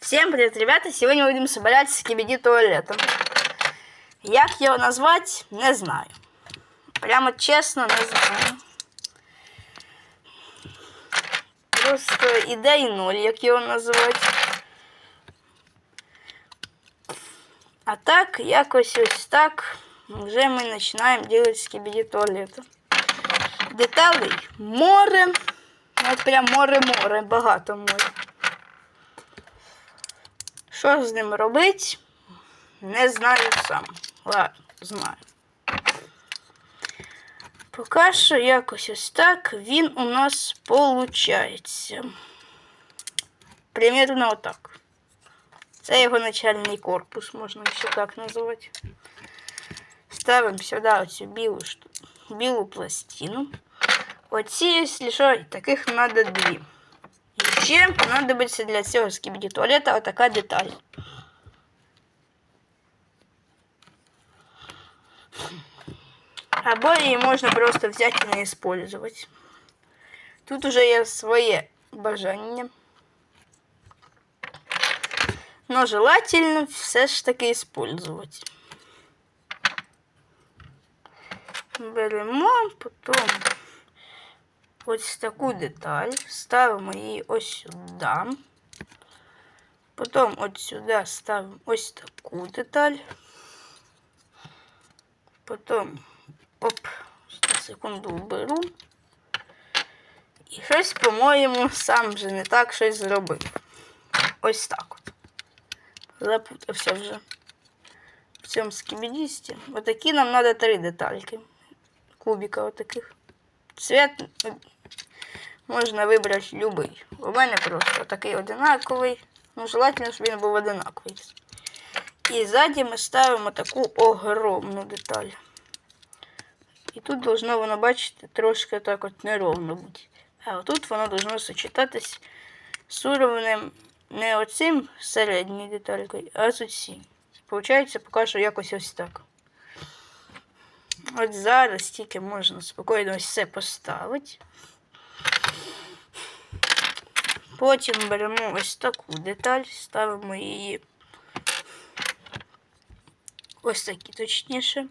Всем привет, ребята! Сегодня будем собирать скибиди туалетом. Як його назвати, не знаю. Прямо чесно, не знаю. Просто ідей нуль, як його називати. А так, якось ось так, вже ми починаємо робити скибіді туалету. Деталей море. От прям море-море, багато море. Що з ним робити? Не знаю сам. Ладно, знаю. Поки що якось ось так він у нас получається. Примерно отак. Це його начальний корпус, можна ще так назвати. Ставимо сюди оцю білу, білу пластину. Оці, якщо що, таких треба дві. І ще понадобиться для цього скібіді туалета отака деталь. Або її можна просто взяти і не использовать. Тут уже є своє бажання. Но желательно все ж таки использовать. Беремо, потім Ось таку деталь, ставимо її ось сюди. Потім от сюди ставимо ось таку деталь. Потім оп, секунду вберу. І щось, по-моєму, сам вже не так щось зробив. Ось так от. Запутався вже в цьому скібідісті. Отакі нам треба три детальки. Кубика отаких. Цвет можна вибрати любий. У мене просто такий одинаковий. Ну, желательно, щоб він був одинаковий. І ззаді ми ставимо таку огромну деталь. І тут должно воно, бачите, трошки так от неровно бути. А отут воно должно сочетатись з уровнем не оцим середньою деталькою, а з оцим. Получається поки що якось ось так. От зараз тільки можна спокійно ось це поставити. Потім беремо ось таку деталь, ставимо її ось такі точніше.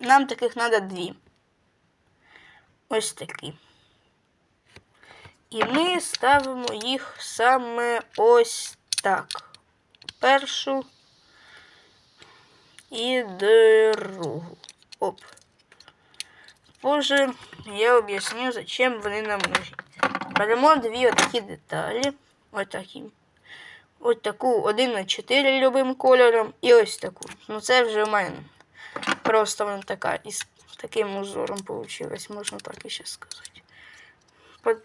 Нам таких треба дві. Ось такі. І ми ставимо їх саме ось так. Першу і другу. Оп. Позже я об'ясню, зачем вони нам нужні. Беремо дві отакі деталі. Отакі. Ось таку 1 на 4 любим кольором. І ось таку. Ну це вже в мене. Просто вона така із таким узором вийшла, можна так і ще сказати.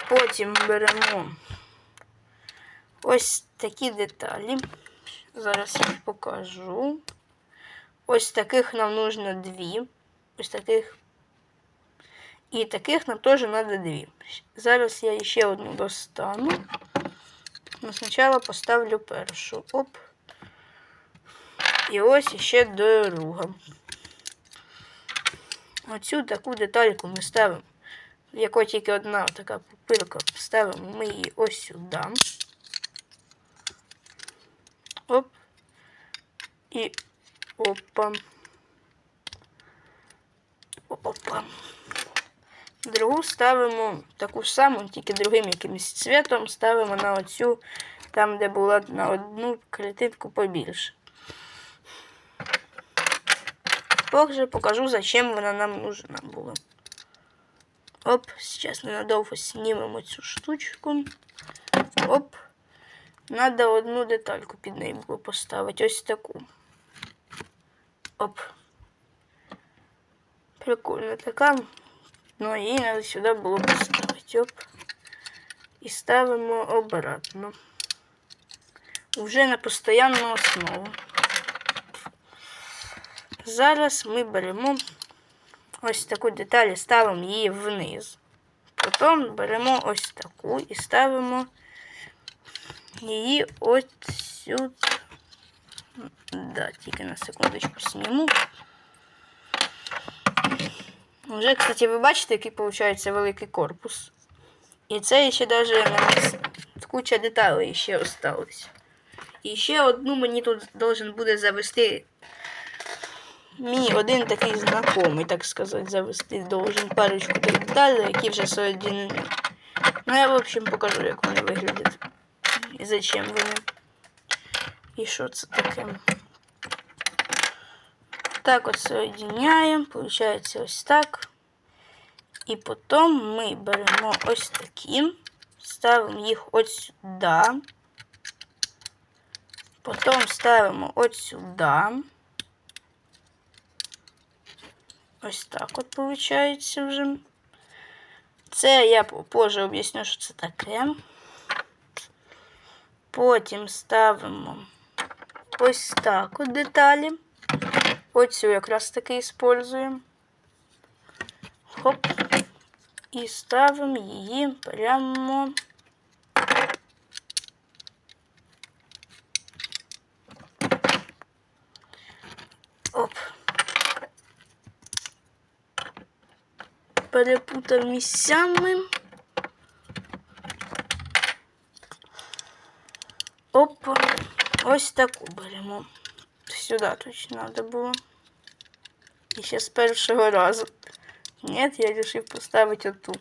Потім беремо ось такі деталі. Зараз я покажу. Ось таких нам нужно дві. Ось таких. І таких нам теж треба дві. Зараз я ще одну достану. Ну, спочатку поставлю першу. Оп. І ось ще друга. Оцю таку детальку ми ставимо, в якої тільки одна така пупирка, ставимо ми її ось сюди. Оп. І опа. Опа. Другу ставимо таку саму, тільки другим якимось цвітом ставимо на оцю, там, де була на одну клітинку побільше. Позже покажу, зачем вона нам нужна була. Оп, сейчас ненадовго знімемо цю штучку. Оп. Надо одну детальку під нею поставити. Ось таку. Оп. Прикольно така. Ну, її треба сюди було поставити. Оп. І ставимо обратно. Вже на постійну основу. Зараз ми беремо ось таку деталь і ставимо її вниз. Потім беремо ось таку і ставимо її ось сюди. Да, тільки на секундочку зніму. Вже, кстати, ви бачите, який виходить великий корпус. І це ще навіть куча деталей ще осталось. І ще одну мені тут должен буде завести мій один такий знайомий, так сказати, завести должен парочку деталей, які вже соєдинені. Ну, я, в общем, покажу, як вони виглядять. І зачем вони. І що це таке. Так от соєдиняємо, виходить ось так. І потім ми беремо ось такі, ставимо їх ось сюди. Потім ставимо ось сюди. Ось так от виходить вже. Це я позже об'ясню, що це таке. Потім ставимо ось так от деталі. Оцю якраз таки используємо. Хоп. І ставимо її прямо. Оп. Перепутав місцями. Опа. Ось таку беремо. Сюди точно треба було. І ще з першого разу. Ні, я вирішив поставити оту.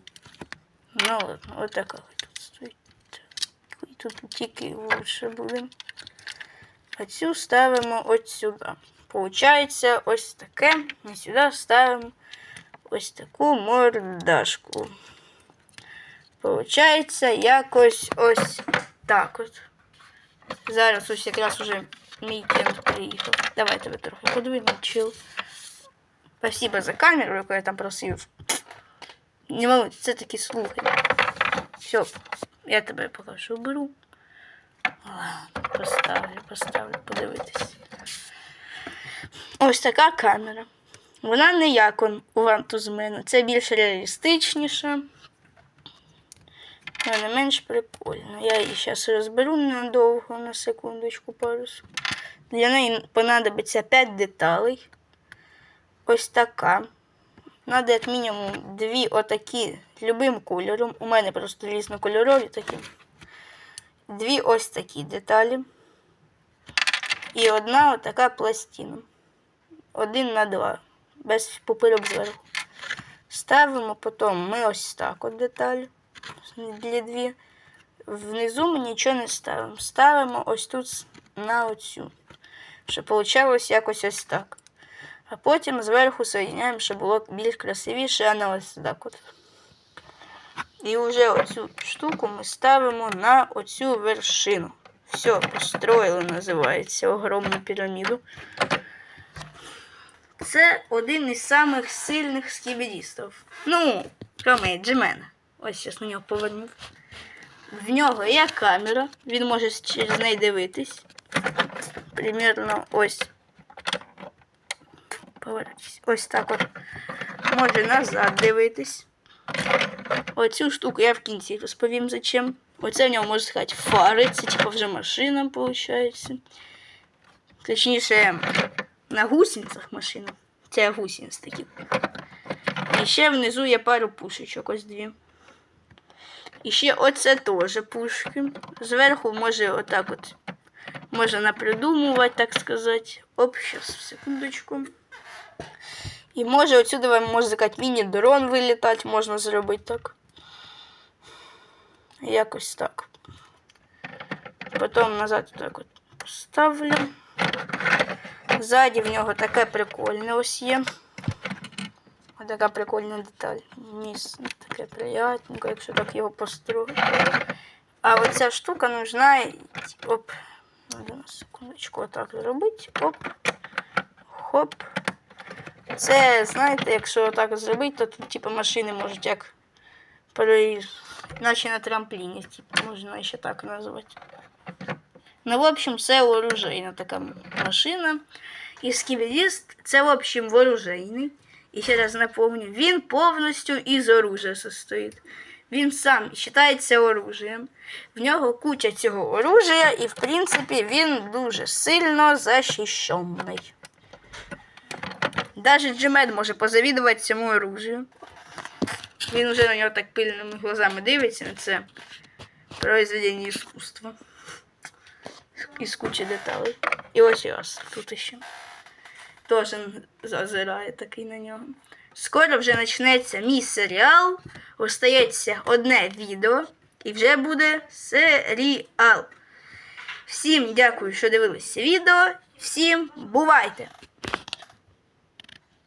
Ну ладно, от така тут стоїть. І тут тільки лучше буде. А цю ставимо ось сюди. Получається ось таке. І сюди ставимо ось таку мордашку. Получається якось ось так от. Зараз ось якраз уже мій кент приїхав. Давай тебе трохи подвину, чил. Спасибо за камеру, яку я там просив. Не можу, це таки слухай. Все, я тебе поки що беру. Поставлю, поставлю, подивитись. Ось така камера. Вона не як у вантузмену. Це більш реалістичніша. Але не менш прикольно. Я її зараз розберу ненадовго, на секундочку, пару. Для неї понадобиться 5 деталей. Ось така. Надо як мінімум дві отакі любим кольором. У мене просто різнокольорові такі. Дві ось такі деталі. І одна отака пластина. Один на два. Без пупирок зверху. Ставимо потім ми ось так от деталі. Для дві. Внизу ми нічого не ставимо. Ставимо ось тут на оцю. Щоб вийшло якось ось так. А потім зверху соєдиняємо, щоб було більш красивіше, а не ось так от. І вже оцю штуку ми ставимо на оцю вершину. Все, построїли, називається огромну піраміду. Це один із самих сильних скібідістів. Ну, кроме Джемена. Ось зараз на нього повернув. В нього є камера, він може через неї дивитись. Примірно ось. Ось так от. Може назад дивитись. Оцю штуку я в кінці розповім зачем. Оце в нього можна сказати фари. Це типу вже машина, виходить. Точніше, на гусеницях машина. Це гусениць такі. І ще внизу є пару пушечок, ось дві. І ще оце теж пушки. Зверху може отак от. Можна напридумувати, так сказати. Оп, зараз, секундочку. І може отсюди вам можна сказати, міні-дрон вилітати, можна зробити так. Якось так. Потім назад так от поставлю. Ззаді в нього таке прикольне ось є. Ось така прикольна деталь. Місце таке приятненько, якщо так його построїти. А оця штука нужна. Оп. Надо на секундочку отак зробити. Оп. Хоп. Це, знаєте, якщо так зробити, то тут типу, машини можуть як переїжджати. Наче на трампліні, типу, можна ще так назвати. Ну, в общем, це оружейна така машина. І скібідіст це, в общем, вооружейний. І ще раз напомню, він повністю із оружия состоїть. Він сам вважається оружієм. В нього куча цього оружия, і, в принципі, він дуже сильно захищений. Даже Джемед може позавідувати цьому оружію. Він вже на нього так пильними глазами дивиться на це произведення іскусства. із кучі деталей. І ось раз тут ще. Теж зазирає такий на нього. Скоро вже почнеться мій серіал. Остається одне відео, і вже буде серіал. Всім дякую, що дивилися відео. Всім бувайте!